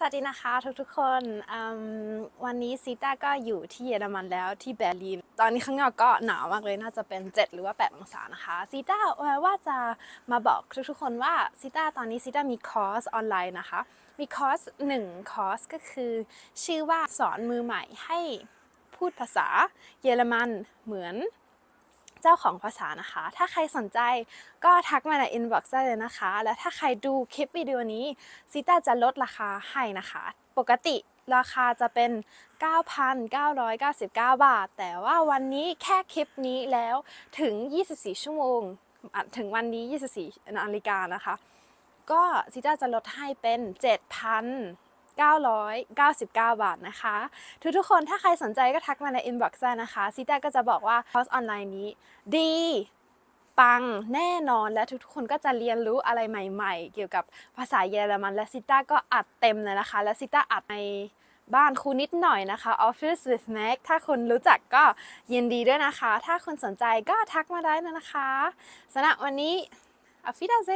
สวัสดีนะคะทุกๆคนวันนี้ซีต้าก็อยู่ที่เยอรมันแล้วที่เบอร์ลิน ตอนนี้ข้างนอกก็หนาวมากเลยน่าจะเป็น 7 หรือว่า 8 องศานะคะซีต้าว่าจะมาบอกทุกๆคนว่าซีต้าตอนนี้ซีต้ามีคอร์สออนไลน์นะคะ มีคอร์ส1คอร์สก็คือ ชื่อว่าสอนมือใหม่ให้พูดภาษาเยอรมันเหมือน เจ้าของภาษานะคะ ถ้าใครสนใจก็ทักมาใน inbox ได้เลยนะคะ และถ้าใครดูคลิปวิดีโอนี้ซิต้าจะลดราคาให้นะคะ ปกติราคาจะเป็น 9,999 บาท แต่ว่าวันนี้แค่คลิปนี้แล้วถึง 24 ชั่วโมง ถึงวันนี้ 24 นาฬิกานะคะ ก็ซิต้าจะลดให้เป็น 7,000 999 บาทนะคะ ทุกๆคนถ้าใครสนใจก็ทักมาใน inbox ได้นะคะซิต้าก็จะบอกว่าคอร์สออนไลน์นี้ ดีปังแน่นอนและทุกๆคนก็จะเรียนรู้อะไรใหม่ๆ เกี่ยวกับภาษาเยอรมันและซิต้าก็อัดเต็มเลยนะคะ และซิต้าอัดในบ้านครูนิดหน่อยนะคะ Office with Mac ถ้าคุณรู้จักก็ยินดีด้วยนะคะ ถ้าคุณสนใจก็ทักมาได้นะคะสำหรับวันนี้อ f ฟิดาเซ